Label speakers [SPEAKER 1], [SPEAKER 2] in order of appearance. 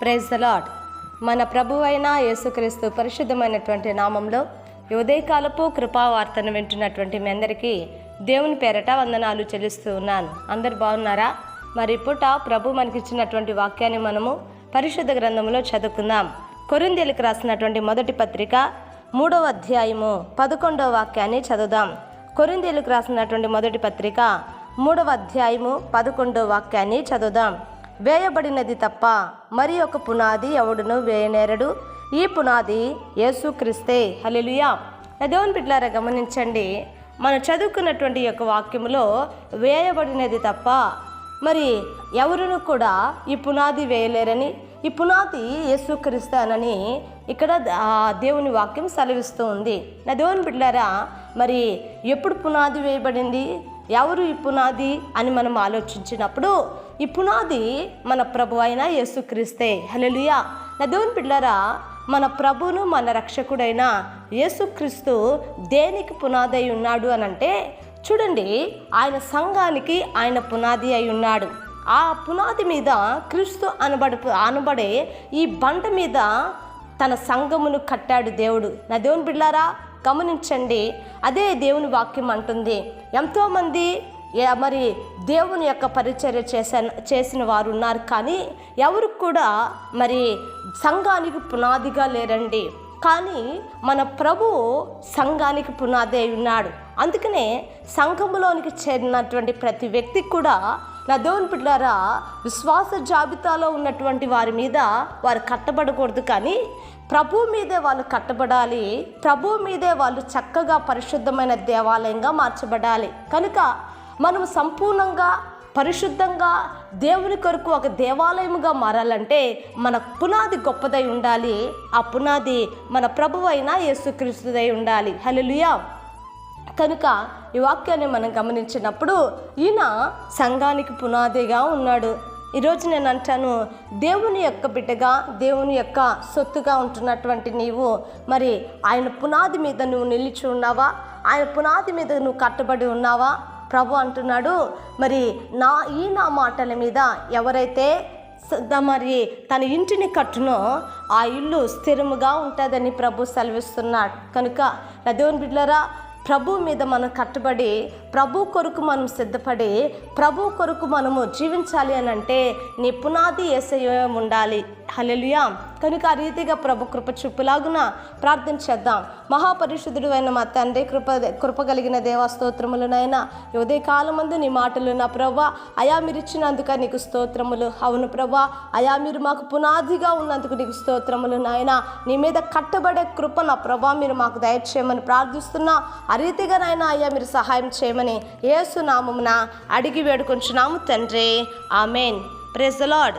[SPEAKER 1] Praise the lord మన ప్రభు అయిన యేసుక్రీస్తు పరిశుద్ధమైనటువంటి నామంలో ఉదయకాలపు కృపావార్తను వింటున్నటువంటి మీ అందరికీ దేవుని పేరట వందనాలు చెల్లిస్తూ ఉన్నాను. అందరు బాగున్నారా? మరి పుట ప్రభు మనకిచ్చినటువంటి వాక్యాన్ని మనము పరిశుద్ధ గ్రంథంలో చదువుకుందాం. కొరిందేలకు రాసినటువంటి మొదటి పత్రిక మూడవ అధ్యాయము పదకొండవ వాక్యాన్ని చదువుదాం. కొరిందేలకు రాసినటువంటి మొదటి పత్రిక మూడవ అధ్యాయము పదకొండవ వాక్యాన్ని చదువుదాం. వేయబడినది తప్ప మరి ఒక పునాది ఎవడును వేయనేరడు? ఈ పునాది యేసుక్రీస్తే హల్లెలూయా. నా దేవుని బిడ్డలారా గమనించండి. మనం చదువుకున్నటువంటి యొక్క వాక్యములో వేయబడినది తప్ప మరి ఎవరును కూడా ఈ పునాది వేయలేరని ఈ పునాది యేసుక్రీస్తానని ఇక్కడ దేవుని వాక్యం సెలవిస్తూ ఉంది. నా దేవుని బిడ్డారా మరి ఎప్పుడు పునాది వేయబడింది? ఎవరు ఈ పునాది అని మనం ఆలోచించినప్పుడు ఈ పునాది మన ప్రభు అయిన యేసుక్రీస్తే. హలలుయా నా దేవుని పిల్లరా మన ప్రభును మన రక్షకుడైన యేసుక్రీస్తు దేనికి పునాది అయి ఉన్నాడు అని అంటే చూడండి ఆయన సంఘానికి ఆయన పునాది అయి ఉన్నాడు. ఆ పునాది మీద క్రీస్తు అనబడ అనబడే ఈ బండ మీద తన సంఘమును కట్టాడు దేవుడు. నా దేవుని బిడ్లారా గమనించండి. అదే దేవుని వాక్యం అంటుంది. ఎంతోమంది మరి దేవుని యొక్క పరిచర్య చేసిన చేసిన వారు ఉన్నారు. కానీ ఎవరు కూడా మరి సంఘానికి పునాదిగా లేరండి. కానీ మన ప్రభు సంఘానికి పునాది అయి ఉన్నాడు. అందుకనే సంఘములోనికి చేరినటువంటి ప్రతి వ్యక్తి కూడా నా దేవుని పిల్లారా విశ్వాస జాబితాలో ఉన్నటువంటి వారి మీద వారు కట్టబడకూడదు కానీ ప్రభు మీదే వాళ్ళు కట్టబడాలి ప్రభు మీదే వాళ్ళు చక్కగా పరిశుద్ధమైన దేవాలయంగా మార్చబడాలి. కనుక మనం సంపూర్ణంగా పరిశుద్ధంగా దేవుని కొరకు ఒక దేవాలయముగా మారాలంటే మన పునాది గొప్పదై ఉండాలి. ఆ పునాది మన ప్రభువైన యేసుక్రీస్తుదై ఉండాలి. హలో కనుక ఈ వాక్యాన్ని మనం గమనించినప్పుడు ఈయన సంఘానికి పునాదిగా ఉన్నాడు. ఈరోజు నేను అంటాను దేవుని యొక్క బిడ్డగా దేవుని యొక్క సొత్తుగా ఉంటున్నటువంటి నీవు మరి ఆయన పునాది మీద నువ్వు నిలిచి ఉన్నావా? ఆయన పునాది మీద నువ్వు కట్టబడి ఉన్నావా? ప్రభు అంటున్నాడు మరి నా ఈ నా మాటల మీద ఎవరైతే మరి తన ఇంటిని కట్టునో ఆ ఇల్లు స్థిరముగా ఉంటుందని ప్రభు సెలవిస్తున్నాడు. కనుక నా దేవుని బిడ్డలారా ప్రభు మీద మనం కట్టుబడి ప్రభు కొరకు మనం సిద్ధపడి ప్రభు కొరకు మనము జీవించాలి అని అంటే నీ పునాది ఏసయ్య ఉండాలి. హలెలుయా కనుక ఆ రీతిగా ప్రభు కృప చూపులాగున ప్రార్థన చేద్దాం. మహాపరిశుద్ధుడు అయిన మా తండ్రి కృప కృప కలిగిన దేవా ఉదయ కాలమందు నీ మాటలు నా ప్రభా అయా మీరు ఇచ్చినందుక నీకు స్తోత్రములు. అవును ప్రభా అయా మీరు మాకు పునాదిగా ఉన్నందుకు నీకు స్తోత్రములు నాయన. నీ మీద కట్టబడే కృప నా ప్రభా మీరు మాకు దయచేయమని ప్రార్థిస్తున్నా. ఆ రీతిగా నాయన అయ్యా మీరు సహాయం చేయమని ఏసునామమున అడిగి వేడుకొంచున్నాము తండ్రి. ఆమెన్. Praise the Lord.